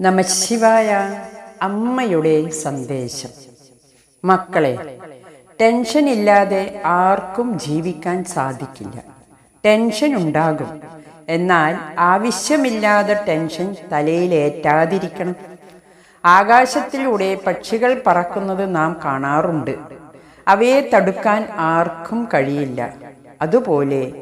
നമശിവായ അമ്മയുടെ സന്ദേശം. മക്കളെ ടെൻഷൻ ഇല്ലാതെ ആർക്കും ജീവിക്കാൻ സാധിക്കില്ല. ടെൻഷൻ ഉണ്ടാകും. എന്നാൽ ആവശ്യമില്ലാതെ ടെൻഷൻ തലയിലേറ്റാതിരിക്കണം ആകാശത്തിലൂടെ പക്ഷികൾ പറക്കുന്നത് നാം കാണാറുണ്ട്. അവയെ തടുക്കാൻ ആർക്കും കഴിയില്ല. അതുപോലെ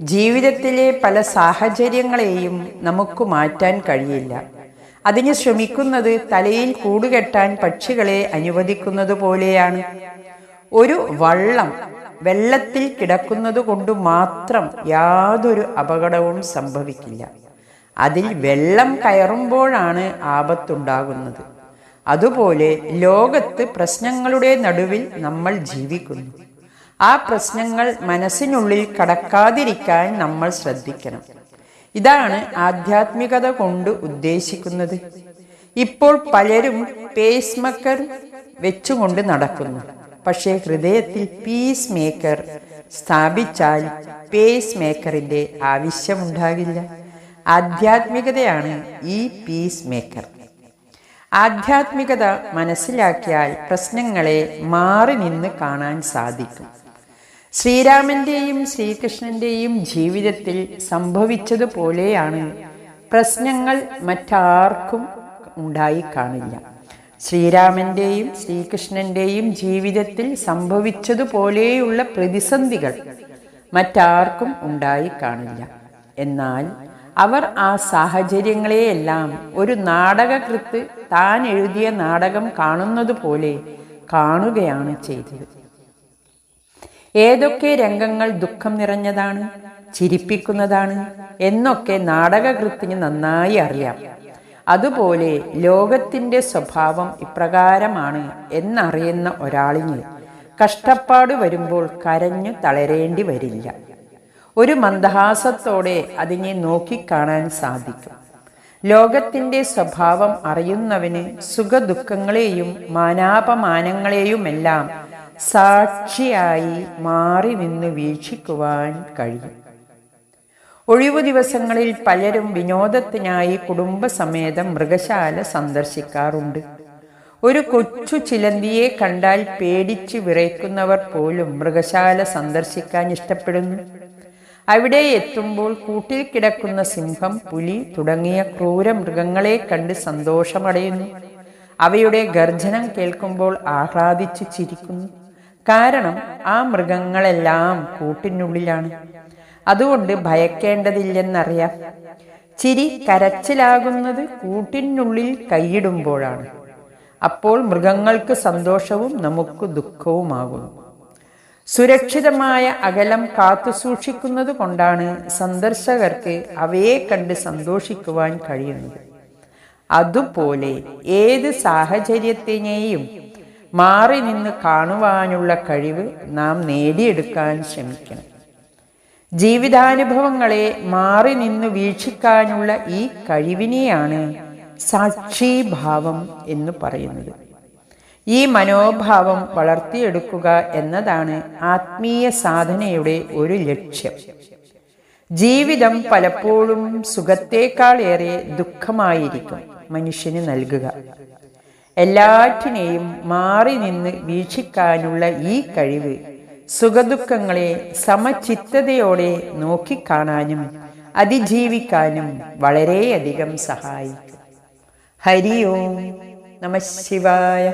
ജീവിതത്തിലെ പല സാഹചര്യങ്ങളെയും നമുക്ക് മാറ്റാൻ കഴിയില്ല. അതിന് ശ്രമിക്കുന്നത് തലയിൽ കൂടുകെട്ടാൻ പക്ഷികളെ അനുവദിക്കുന്നത് പോലെയാണ്. ഒരു വള്ളം വെള്ളത്തിൽ കിടക്കുന്നത് കൊണ്ട് മാത്രം യാതൊരു അപകടവും സംഭവിക്കില്ല. അതിൽ വെള്ളം കയറുമ്പോഴാണ് ആപത്തുണ്ടാകുന്നത്. അതുപോലെ ലോകത്ത് പ്രശ്നങ്ങളുടെ നടുവിൽ നമ്മൾ ജീവിക്കുന്നു. ആ പ്രശ്നങ്ങൾ മനസ്സിനുള്ളിൽ കടക്കാതിരിക്കാൻ നമ്മൾ ശ്രദ്ധിക്കണം. ഇതാണ് ആധ്യാത്മികത കൊണ്ട് ഉദ്ദേശിക്കുന്നത്. ഇപ്പോൾ പലരും പേസ് മേക്കർ വെച്ചുകൊണ്ട് നടക്കുന്നു. പക്ഷേ ഹൃദയത്തിൽ പീസ് മേക്കർ സ്ഥാപിച്ചാൽ പേസ് മേക്കറിന്റെ ആവശ്യമുണ്ടാകില്ല. ആധ്യാത്മികതയാണ് ഈ പീസ് മേക്കർ ആധ്യാത്മികത മനസ്സിലാക്കിയാൽ പ്രശ്നങ്ങളെ മാറി നിന്ന് കാണാൻ സാധിക്കും. ശ്രീരാമന്റെയും ശ്രീകൃഷ്ണന്റെയും ജീവിതത്തിൽ സംഭവിച്ചതുപോലെയാണ്. പ്രശ്നങ്ങൾ മറ്റാർക്കും ഉണ്ടായി കാണില്ല ശ്രീരാമന്റെയും ശ്രീകൃഷ്ണന്റെയും ജീവിതത്തിൽ സംഭവിച്ചതുപോലെയുള്ള പ്രതിസന്ധികൾ മറ്റാർക്കും ഉണ്ടായി കാണില്ല എന്നാൽ അവർ ആ സാഹചര്യങ്ങളെയെല്ലാം ഒരു നാടകകൃത്ത് താൻ എഴുതിയ നാടകം കാണുന്നത് പോലെ കാണുകയാണ് ചെയ്തത്. ഏതൊക്കെ രംഗങ്ങൾ ദുഃഖം നിറഞ്ഞതാണ് ചിരിപ്പിക്കുന്നതാണ് എന്നൊക്കെ നാടകകൃത്തിന് നന്നായി അറിയാം. അതുപോലെ ലോകത്തിന്റെ സ്വഭാവം ഇപ്രകാരമാണ് എന്നറിയുന്ന ഒരാളിന് കഷ്ടപ്പാട് വരുമ്പോൾ കരഞ്ഞു തളരേണ്ടി വരില്ല. ഒരു മന്ദഹാസത്തോടെ അതിനെ നോക്കിക്കാണാൻ സാധിക്കും. ലോകത്തിന്റെ സ്വഭാവം അറിയുന്നവന് സുഖദുഃഖങ്ങളെയും മാനാപമാനങ്ങളെയുമെല്ലാം സാക്ഷിയായി മാറി നിന്ന് വീക്ഷിക്കുവാൻ കഴിയും. ഒഴിവു ദിവസങ്ങളിൽ പലരും വിനോദത്തിനായി കുടുംബസമേതം മൃഗശാല സന്ദർശിക്കാറുണ്ട്. ഒരു കൊച്ചു ചിലന്തിയെ കണ്ടാൽ പേടിച്ച് വിറയ്ക്കുന്നവർ പോലും മൃഗശാല സന്ദർശിക്കാൻ ഇഷ്ടപ്പെടുന്നു. അവിടെ എത്തുമ്പോൾ കൂട്ടിൽ കിടക്കുന്ന സിംഹം പുലി തുടങ്ങിയ ക്രൂര മൃഗങ്ങളെ കണ്ട് സന്തോഷമടയുന്നു. അവയുടെ ഗർജനം കേൾക്കുമ്പോൾ ആഹ്ലാദിച്ചു ചിരിക്കുന്നു. കാരണം ആ മൃഗങ്ങളെല്ലാം കൂട്ടിനുള്ളിലാണ്. അതുകൊണ്ട് ഭയക്കേണ്ടതില്ലെന്നറിയാം. ചിരി കരച്ചിലാകുന്നത് കൂട്ടിനുള്ളിൽ കൈയിടുമ്പോഴാണ്. അപ്പോൾ മൃഗങ്ങൾക്ക് സന്തോഷവും നമുക്ക് ദുഃഖവുമാകുന്നു. സുരക്ഷിതമായ അകലം കാത്തുസൂക്ഷിക്കുന്നത് കൊണ്ടാണ് സന്ദർശകർക്ക് അവയെ കണ്ട് സന്തോഷിക്കുവാൻ കഴിയുന്നത്. അതുപോലെ ഏത് സാഹചര്യത്തിനെയും മാറി നിന്ന് കാണുവാനുള്ള കഴിവ് നാം നേടിയെടുക്കാൻ ശ്രമിക്കണം. ജീവിതാനുഭവങ്ങളെ മാറി നിന്ന് വീക്ഷിക്കാനുള്ള ഈ കഴിവിനെയാണ് സാക്ഷിഭാവം എന്ന് പറയുന്നത്. ഈ മനോഭാവം വളർത്തിയെടുക്കുക എന്നതാണ് ആത്മീയ സാധനയുടെ ഒരു ലക്ഷ്യം. ജീവിതം പലപ്പോഴും സുഖത്തേക്കാളേറെ ദുഃഖമായിരിക്കും മനുഷ്യന് നൽകുക. എല്ലാറ്റിനെയും മാറി നിന്ന് വീക്ഷിക്കാനുള്ള ഈ കഴിവ് സുഖദുഃഖങ്ങളെ സമചിത്തതയോടെ നോക്കിക്കാണാനും അതിജീവിക്കാനും വളരെയധികം സഹായിക്കും. ഹരി ഓം നമ ശിവായ.